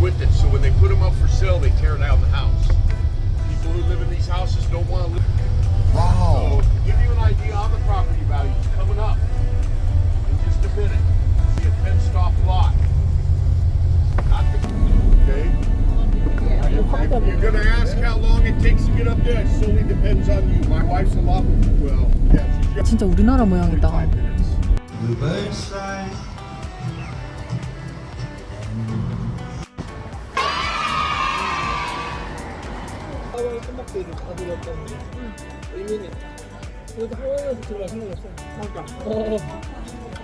With it, so when they put them up for sale, they tear down the house. People who live in these houses don't want to live. So, to give you an idea on the property values coming up in just a minute. Be a fenced off lot. Not the, okay? If you're gonna ask how long it takes to get up there, it solely depends on you. My wife's a lot, well, yeah, she's 진짜 우리나라 모양이다. 45 minutes. Bluebird side. 하와이 깜박대를 다 들었다는 게 의미는 그래도 하와이에서 들어갈 생각이 없어 맞아 어. 여기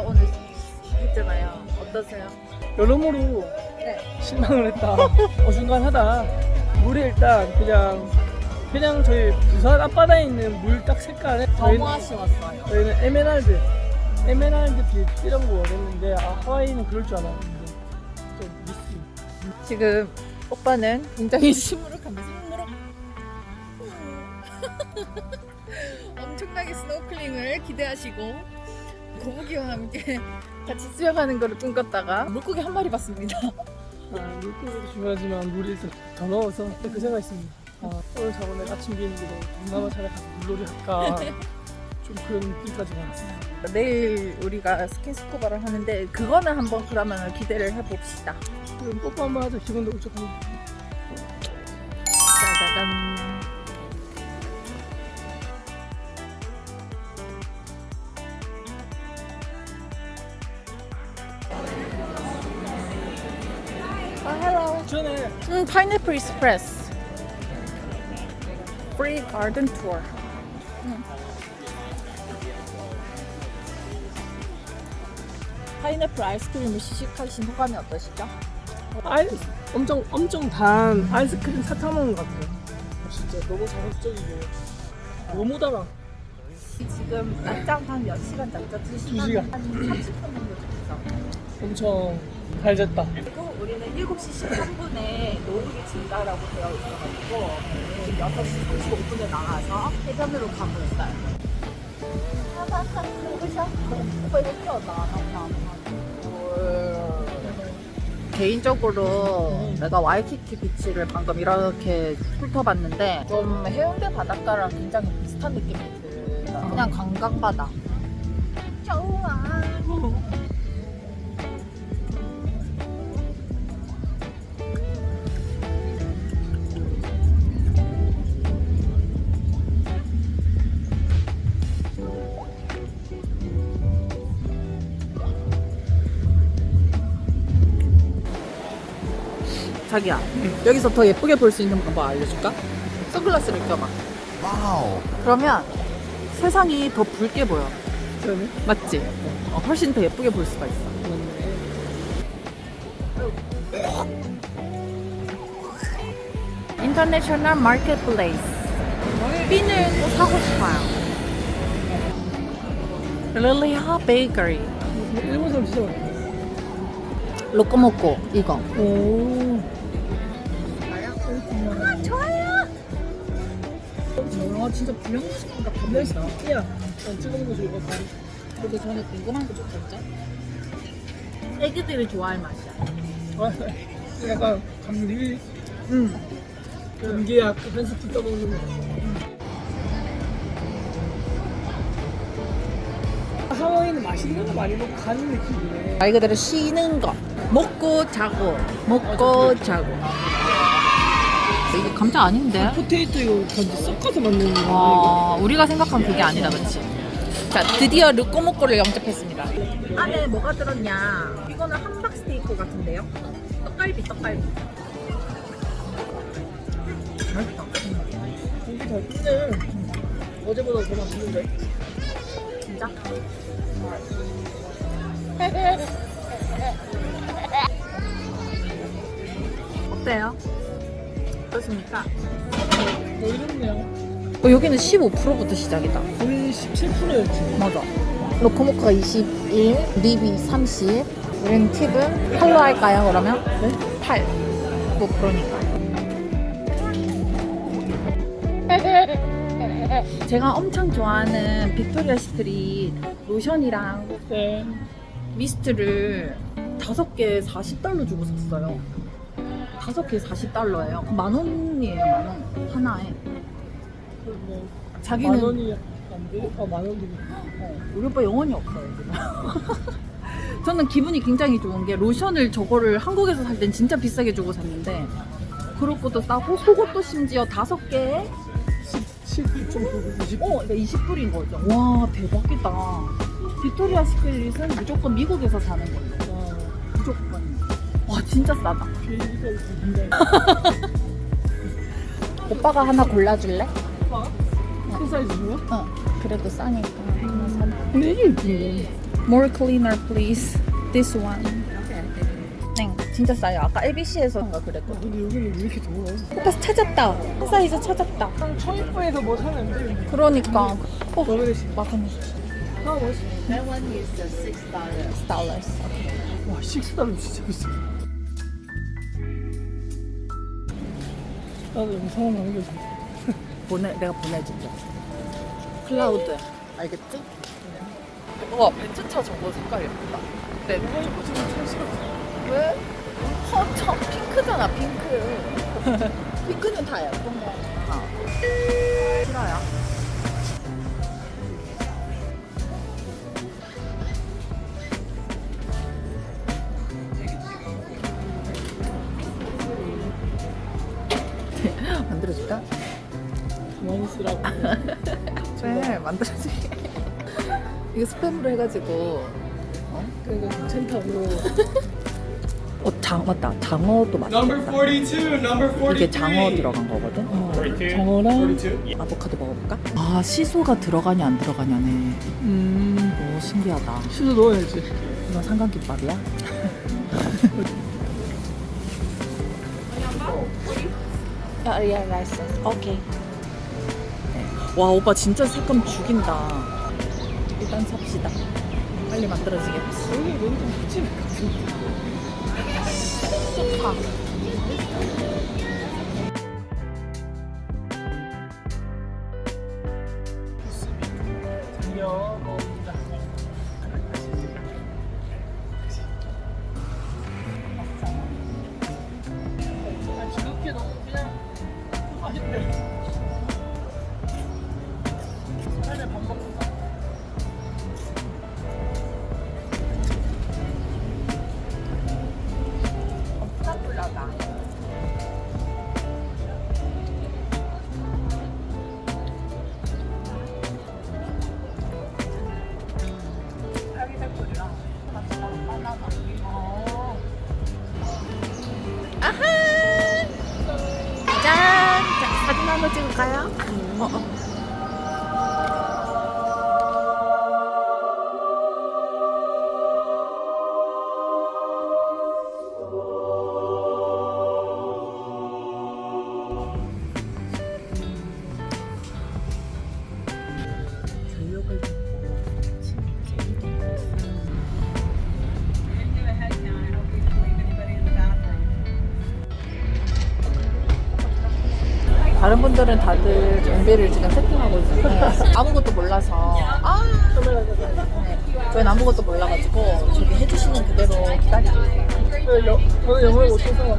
서 오늘 했잖아요. 어떠세요? 여러모로 네. 실망을 했다 어중간하다 물이 일단 그냥 그냥 저희 부산 앞바다에 있는 물 딱 색깔에 너무 저희는, 아쉬웠어요. 저희는 에메랄드 에메랄드 빛 이런 거 원했는데 아, 하와이는 그럴 줄 알았는데 좀 미스 지금 오빠는 굉장히 시무룩합니다. 시무룩. 엄청나게 스노클링을 기대하시고 거북이와 함께 같이 수영하는 거를 꿈꿨다가 물고기 한 마리 봤습니다. 아, 물고기도 중요하지만 물이 더 넣어서 그 생각했습니다. 아, 오늘 저번에 아침 비행기로 동남아 차를 가서 물놀이 할까 좀 그런 느낌까지 받았어요. 내일 우리가 스킨스쿠버를 하는데 그거는 한번 그러면 기대를 해봅시다. 그럼 뽀뽀 한번 하자. 기분도. 짜 hello. 전에 음, 파인애플 익스프레스. 프리 가든 투어. 음. 파인애플 아이스크림을 시식하신 소감이 어떠시죠? 아이 엄청 엄청 단 아이스크림 사탕 먹는 것 같아요. 진짜 너무 자극적이고 너무 달아. 지금 낮잠 한몇 시간 잤죠? 두두 시간? 한 30분 정도 잤어. 엄청 잘 잤다. 그리고 우리는 7시 13분에 노을이 진다라고 되어 있어가지고 지금 6시 35분에 나가서 해변으로 가고 있어요. 오빠 이거 뛰어나 개인적으로 내가 와이키키 비치를 방금 이렇게 훑어봤는데 좀 해운대 바닷가랑 굉장히 비슷한 느낌이 들다. 그냥 관광바다. 좋아. 자기야 여기서 더 예쁘게 볼 수 있는 방법 알려줄까? 선글라스를 껴봐 Wow. 그러면 세상이 더 붉게 보여 저는 맞지? 어, 훨씬 더 예쁘게 볼 수가 있어 인터내셔널 마켓플레이스 핀을 또 사고 싶어요 릴리하 베이커리 일본 사람 진짜 많아. 로코모코 이거 오. 아 진짜 반대 야, 난 찍어놓은 거 좋을 것 같아. 근데 저는 궁금한 게 있었죠? 애기들이 좋아할 맛이야. 아, 약간 감기, 응. 감기약 한 스푼 떠먹는 거. 하와이는 맛있는 거 많이 먹고 가는 느낌이네. 말 그대로 쉬는 거. 먹고 자고. 먹고 자고 이게 감자 아닌데? 포테이토 이거 건지 섞어서 만드는 거. 와 우리가 생각한 그게 아니다 그치? 자, 드디어 르꼬모꼬를 영접했습니다. 안에 뭐가 들었냐? 이거는 함박 스테이크 같은데요? 떡갈비, 떡갈비. 맛있다. 고기 잘 굽네. 어제보다 더 맛있는데. 진짜? 어때요? 어떻습니까? 뭐 이렇네요. 어, 여기는 15%부터 시작이다. 우리 17%였지. 맞아. 로코모코가 21, 립이 30. 우린 팁은 8로 할까요, 그러면? 네? 8. 15%니까. 제가 엄청 좋아하는 빅토리아 시트릿 로션이랑 네. 미스트를 다섯 개 40달러 주고 샀어요. 다섯 개 40달러예요. 만 원이에요, 만 원. 하나에. 뭐, 자기는 만 원이 안 돼? 아, 만 원이네. 어, 우리 오빠 영혼이 없어요 지금. 저는 기분이 굉장히 좋은 게 로션을 저거를 한국에서 살 땐 진짜 비싸게 주고 샀는데 그럴 것도 싸고 속옷도 심지어 다섯 개에 19.9, 20. 어, 그러니까 20불인 거죠. 와 대박이다. 빅토리아 시크릿은 무조건 미국에서 사는. 와, 무조건. 와 진짜 싸다. 오빠가 하나 골라줄래? 큰 사이즈고요? 어. 그래도 싸니까 하나 사. 근데 이게. More cleaner, please. This one. 네, 진짜 싸요. 아까 LBC에서인가 그랬거든. 근데 여기는 왜 이렇게 더워? 오빠 찾았다. 한 사이즈 찾았다. 한 청입부에서 뭐 사면 안 돼. 그러니까. 어, 마카니. 아, 멋있어. That one is six dollars. Dollars. 와, 식스달러 진짜 비싸. 나도 영상을 남겨줘. 보내, 내가 보내줄게. 클라우드. 알겠지? 와, 벤츠차 저거 색깔 예쁘다. 네. 이거 이거 지금 참 싫어. 왜? 어, 참 핑크잖아, 핑크. 핑크는 다 예쁜 거. 아. 스팸으로 해가지고. 그러니까 괜찮다고. 어, 장, 맞다. 장어도 맛있겠다. 42, number 43. 이게 장어 들어간 거거든? 정어랑 42. 아보카도 먹어볼까? 아, 시소가 들어가냐, 안 들어가냐네. 음 오, 신기하다. 수도 넣어야지. 이건 삼각김밥이야? 야, 야, 라이스. 오케이. 네. 와, 오빠 진짜 색감 죽인다. 일단 삽시다. 빨리 만들어지겠지. 여기 왠지 미친 것 같은데. 소파. 한번 찍을까요? 어, 어. 다른 분들은 다들 준비를 지금 세팅하고 있는데 아무것도 몰라서 아 네. 저희는 아무것도 몰라가지고 저기 해주시는 그대로 기다리고 있어요 네, 여, 저는 영어를 못해서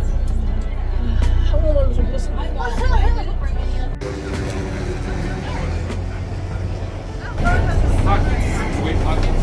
한국말로 좀 했습니다. Wait,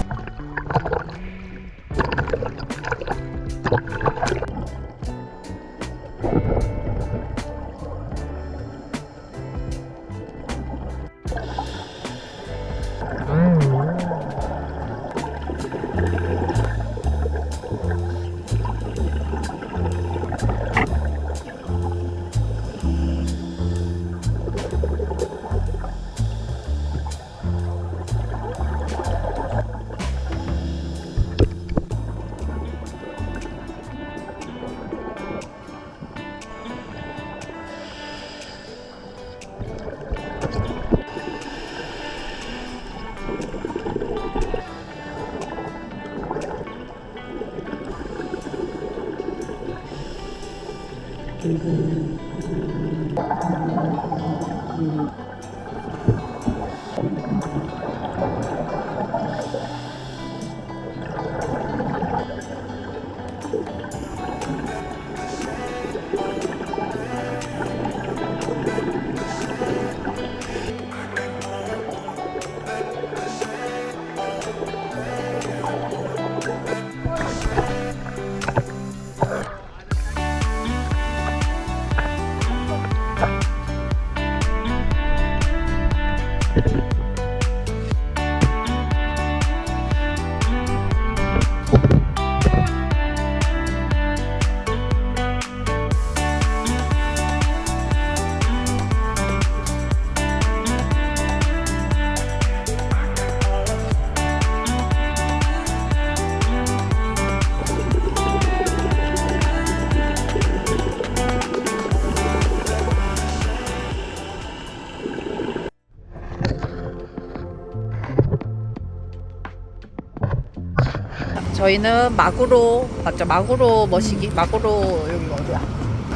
저희는 마구로 맞죠? 마구로 머시기? 마구로 여기 어디야?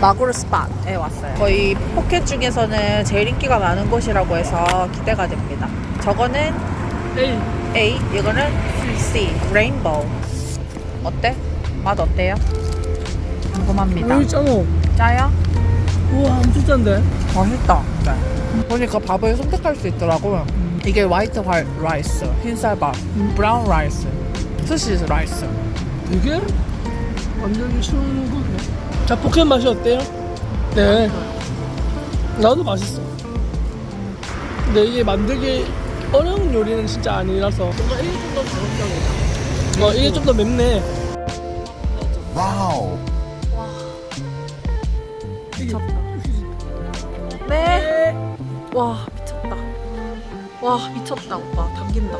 마구로 스팟에 왔어요. 거의 포켓 중에서는 제일 인기가 많은 곳이라고 해서 기대가 됩니다. 저거는 에이 A, 이거는 C, 레인보우. 어때? 맛 어때요? 궁금합니다. 오이 짱어 짜요? 우와 엄청 짠데 맛있다. 보니까 밥을 선택할 수 있더라고. 이게 화이트 화- 라이스, 흰쌀밥, 브라운 라이스, 스시 라이스. 이게 완전히 쉬운 거네 자 포켓 맛이 어때요? 네 나도 맛있어 근데 이게 만들기 어려운 요리는 진짜 아니라서 뭔가 이게 좀 더 자극적이다 어 이게 좀 더 맵네 와우. 미쳤다. 네. 와 미쳤다. 와 미쳤다 오빠 당긴다.